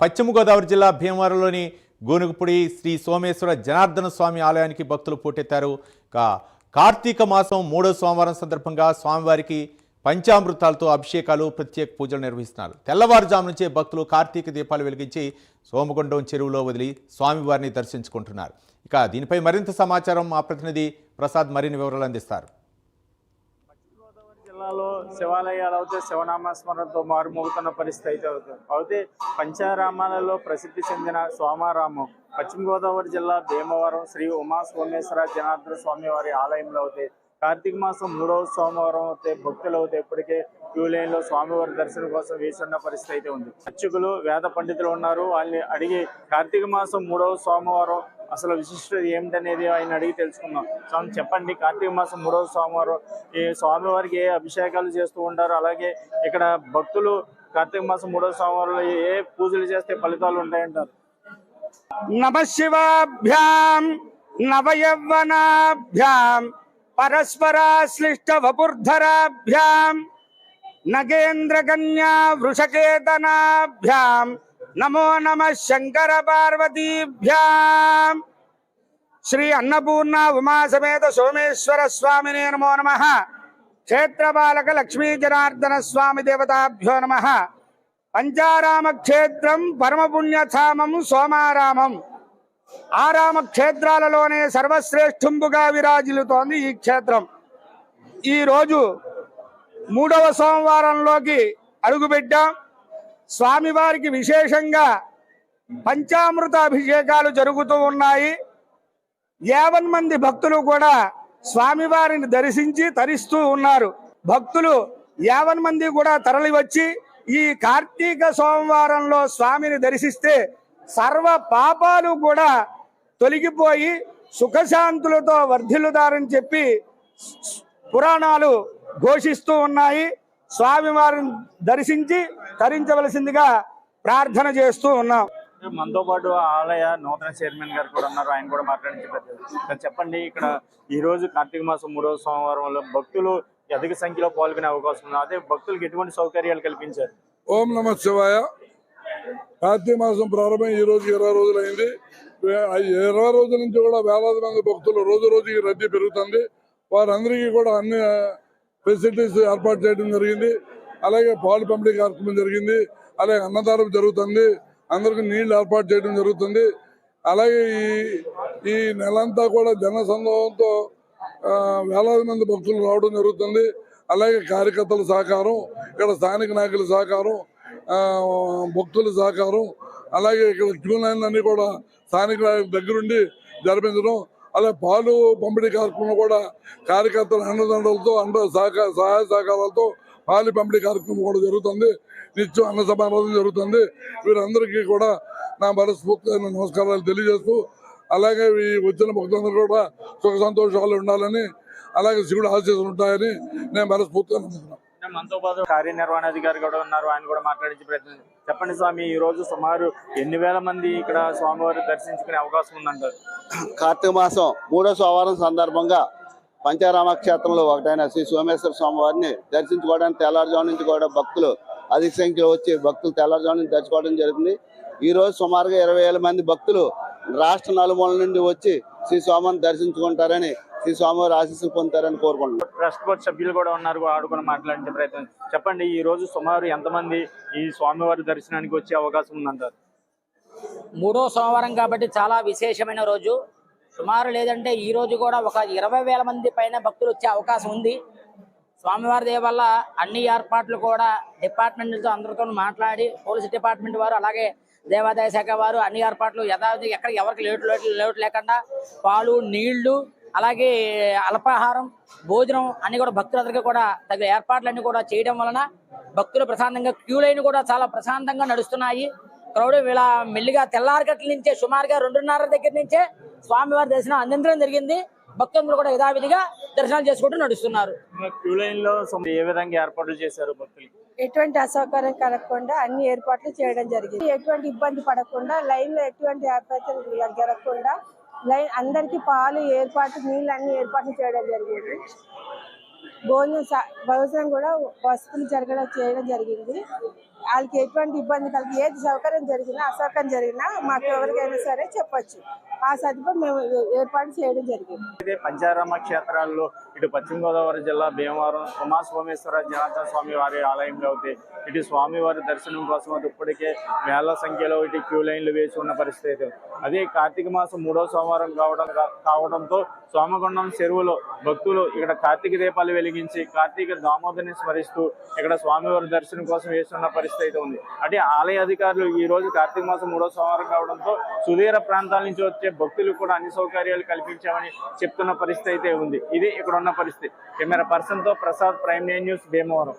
పశ్చిమ గోదావరి జిల్లా భీమవరంలోని గోనుగుపుడి శ్రీ సోమేశ్వర జనార్దన స్వామి ఆలయానికి భక్తులు పోటెత్తారు. కార్తీక మాసం మూడో సోమవారం సందర్భంగా స్వామివారికి పంచామృతాలతో అభిషేకాలు ప్రత్యేక పూజలు నిర్వహిస్తున్నారు. తెల్లవారుజాము నుంచే భక్తులు కార్తీక దీపాలు వెలిగించి సోమగుండం చెరువులో వదిలి స్వామివారిని దర్శించుకుంటున్నారు. ఇక దీనిపై మరింత సమాచారం మా ప్రతినిధి ప్రసాద్ మరిన్ని వివరాలు అందిస్తారు. జిల్లాలో శివాలయాలు అయితే శివనామస్మరణతో మారుమోగుతున్న పరిస్థితి అయితే అవుతుంది. అయితే పంచారామాలలో ప్రసిద్ధి చెందిన సోమారామం పశ్చిమ గోదావరి జిల్లా భీమవరం శ్రీ ఉమా సోమేశ్వర జనార్దన స్వామి వారి ఆలయంలో అయితే కార్తీక మాసం మూడవ సోమవారం అయితే భక్తులు అయితే ఇప్పటికే క్యూ లైన్లో స్వామివారి దర్శనం కోసం వేసి ఉన్న పరిస్థితి అయితే ఉంది. అర్చకులు వేద పండితులు ఉన్నారు. వాళ్ళని అడిగి కార్తీక మాసం మూడవ సోమవారం అసలు విశిష్టత ఏమిటనేది ఆయన అడిగి తెలుసుకుందాం. స్వామి చెప్పండి. కార్తీక మాసం మూడవ సోమవారం ఈ స్వామివారికి ఏ అభిషేకాలు చేస్తూ ఉంటారు? అలాగే ఇక్కడ భక్తులు కార్తీక మాసం మూడవ సోమవారంలో ఏ పూజలు చేస్తే ఫలితాలు ఉంటాయంటారు? నమ శివాభ్యాం నవయవ్వనాభ్యాం పరస్పరాశ్లిష్ట వపుర్ధరాభ్యాం నగేంద్ర కన్యా వృషకేతనాభ్యాం నమో నమ శంకర పార్వతీభ్యాం. శ్రీ అన్నపూర్ణ ఉమాసమేత సోమేశ్వర స్వామినే నమో నమ. క్షేత్రపాలక లక్ష్మీ జనార్దన స్వామి దేవతాభ్యో నమ. పంచారామ క్షేత్రం పరమపుణ్యధామం సోమారామం. ఆరామ క్షేత్రాలలోనే సర్వశ్రేష్ఠంబుగా విరాజిల్లుతోంది ఈ క్షేత్రం. ఈ రోజు మూడవ సోమవారంలోకి అడుగుపెట్టాం. స్వామివారికి విశేషంగా పంచామృత అభిషేకాలు జరుగుతూ ఉన్నాయి. యావన్ మంది భక్తులు కూడా స్వామివారిని దర్శించి తరిస్తూ ఉన్నారు. భక్తులు యావన్ మంది కూడా తరలి వచ్చి ఈ కార్తీక సోమవారంలో స్వామిని దర్శిస్తే సర్వ పాపాలు కూడా తొలగిపోయి సుఖశాంతులతో వర్ధిల్లుతారని చెప్పి పురాణాలు ఘోషిస్తూ ఉన్నాయి. స్వామివారిని దర్శించి తరించవలసిందిగా ప్రార్థన చేస్తూ ఉన్నాం. మనతో పాటు ఆలయ నూతన చైర్మన్ గారు కూడా ఉన్నారు. ఆయన కూడా మాట్లాడించి చెప్పండి ఇక్కడ ఈ రోజు కార్తీక మాసం మూడవ సోమవారంలో భక్తులు అధిక సంఖ్యలో పాల్గొనే అవకాశం ఉంది. అదే భక్తులకు ఎటువంటి సౌకర్యాలు కల్పించారు? ఓం నమ శివాయ. కార్తీక మాసం ప్రారంభం ఈ రోజు ఇరవై రోజులైంది. ఇరవై రోజుల నుంచి కూడా వేలాది మంది భక్తులు రోజు రోజుకి రద్దీ పెరుగుతుంది. వారందరికీ కూడా అన్ని ఫెసిలిటీస్ ఏర్పాటు చేయడం జరిగింది. అలాగే పాలు పంపిణీ కార్యక్రమం జరిగింది. అలాగే అన్నదానం జరుగుతుంది. అందరికి నీళ్ళు ఏర్పాటు చేయడం జరుగుతుంది. అలాగే ఈ ఈ నెలంతా కూడా జన సందోహంతో వేలాది మంది భక్తులు రావడం జరుగుతుంది. అలాగే కార్యకర్తల సహకారం ఇక్కడ స్థానిక నాయకుల సహకారం భక్తుల సహకారం అలాగే ఇక్కడ క్యూ లైన్ అన్ని కూడా స్థానిక నాయకుల దగ్గరుండి జరిపించడం అలా పాలు పంపిణీ కార్యక్రమం కూడా కార్యకర్తల అండదండలతో అండ సహకార సహాయ సహకారాలతో పాలు పంపిణీ కార్యక్రమం కూడా జరుగుతుంది. నిత్యం అన్న సమావేశం జరుగుతుంది. వీరందరికీ కూడా నా మనస్ఫూర్తిగా నమస్కారాలు తెలియజేస్తూ అలాగే ఈ వచ్చిన భక్తులందరూ కూడా సుఖ సంతోషాలు ఉండాలని అలాగే శివుడు ఆశీస్సులు ఉంటాయని నేను మనస్ఫూర్తిగా నమ్ముతున్నాను. మనతో పాటు కార్యనిర్వహణాధికారి కూడా ఉన్నారు. ఆయన కూడా మాట్లాడించి ప్రయత్నం చెప్పండి స్వామి ఈ రోజు సుమారు ఎన్ని వేల మంది ఇక్కడ స్వామివారి దర్శించుకునే అవకాశం ఉందంటారు? కార్తీక మాసం మూడో సోమవారం సందర్భంగా పంచారామ క్షేత్రంలో ఒకటైన శ్రీ సోమేశ్వర స్వామివారిని దర్శించుకోవడానికి తెల్లారుజాము నుంచి కూడా భక్తులు అధిక సంఖ్యలో వచ్చి భక్తులు తెల్లారుజాము నుంచి దర్శించుకోవడం జరిగింది. ఈ రోజు సుమారుగా ఇరవై మంది భక్తులు రాష్ట్ర నలుమూల నుండి వచ్చి శ్రీ స్వామిని దర్శించుకుంటారని శ్రీ స్వామివారి ఆశీస్సులు పొందుతారని కోరుకుంటున్నాను ట్రస్ట్ బోర్డు సభ్యులు కూడా ఉన్నారు ఆడుకుని మాట్లాడించే ప్రయత్నం. చెప్పండి ఈ రోజు సుమారు ఎంతమంది ఈ స్వామివారి దర్శనానికి వచ్చే అవకాశం ఉందంటారు? మూడో సోమవారం కాబట్టి చాలా విశేషమైన రోజు. సుమారు లేదంటే ఈ రోజు కూడా ఒక ఇరవై వేల మంది పైన భక్తులు వచ్చే అవకాశం ఉంది. స్వామివారి దయ వల్ల అన్ని ఏర్పాట్లు కూడా డిపార్ట్మెంట్లతో అందరితో మాట్లాడి పోలీస్ డిపార్ట్మెంట్ వారు అలాగే దేవాదాయ శాఖ వారు అన్ని ఏర్పాట్లు యథావిధి ఎక్కడ ఎవరికి లేటు లేటు లేటు లేకుండా పాలు నీళ్ళు అలాగే అల్పాహారం భోజనం అన్ని కూడా భక్తులందరికీ కూడా తగిన ఏర్పాట్లన్నీ కూడా చేయడం వలన భక్తులు ప్రశాంతంగా క్యూ లైన్ కూడా చాలా ప్రశాంతంగా నడుస్తున్నాయి. క్రౌడ్ ఇలా మెల్లిగా తెల్లారగట్ల నుంచే సుమారుగా రెండున్నర దగ్గర నుంచే స్వామివారి దర్శనం అందించడం జరిగింది. భక్తులందరూ కూడా యథావిధిగా దర్శనాలు చేసుకుంటూ నడుస్తున్నారు. క్యూ లైన్లో ఏ విధంగా ఏర్పాట్లు చేశారు భక్తులకి? ఎటువంటి అసౌకర్యం కలగకుండా అన్ని ఏర్పాట్లు చేయడం జరిగింది. ఎటువంటి ఇబ్బంది పడకుండా లైన్లో ఎటువంటి అభ్యంతరం జరగకుండా లైన్ అందరికి పాలు ఏర్పాటు నీళ్ళు అన్ని ఏర్పాట్లు చేయడం జరిగింది. భోజనం భోజనం కూడా వసతులు జరగడం చేయడం జరిగింది. వాళ్ళకి ఎటువంటి ఇబ్బంది కలిగి ఏది సౌకర్యం జరిగినా అసౌకర్యం జరిగినా మాకు ఎవరికైనా సరే చెప్పొచ్చు. ఆ సదుపాయం మేము ఏర్పాటు చేయడం జరిగింది. అయితే పంచారామ క్షేత్రాల్లో ఇటు పశ్చిమ గోదావరి జిల్లా భీమవరం ఉమా సోమేశ్వర జనార్దన స్వామి వారి ఆలయంలో అయితే ఇటు స్వామివారి దర్శనం కోసం అది ఇప్పటికే వేల సంఖ్యలో ఇటు క్యూ లైన్లు వేసి ఉన్న పరిస్థితి అయితే అదే కార్తీక మాసం మూడో సోమవారం కావడం కావడంతో సోమగుండం చెరువులో భక్తులు ఇక్కడ కార్తీక దీపాలు వెలిగించి కార్తీక దామోదరిని స్మరిస్తూ ఇక్కడ స్వామివారి దర్శనం కోసం వేస్తున్న పరిస్థితి అయితే ఉంది. అంటే ఆలయ అధికారులు ఈ రోజు కార్తీక మాసం మూడో సోమవారం కావడంతో సుదీర ప్రాంతాల నుంచి వచ్చే భక్తులు కూడా అన్ని సౌకర్యాలు కల్పించామని చెప్తున్న పరిస్థితి అయితే ఉంది. ఇది ఇక్కడ ఉన్న పరిస్థితి. కెమెరా పర్సన్తో ప్రసాద్ ప్రైమ్ న్యూస్ భీమవరం.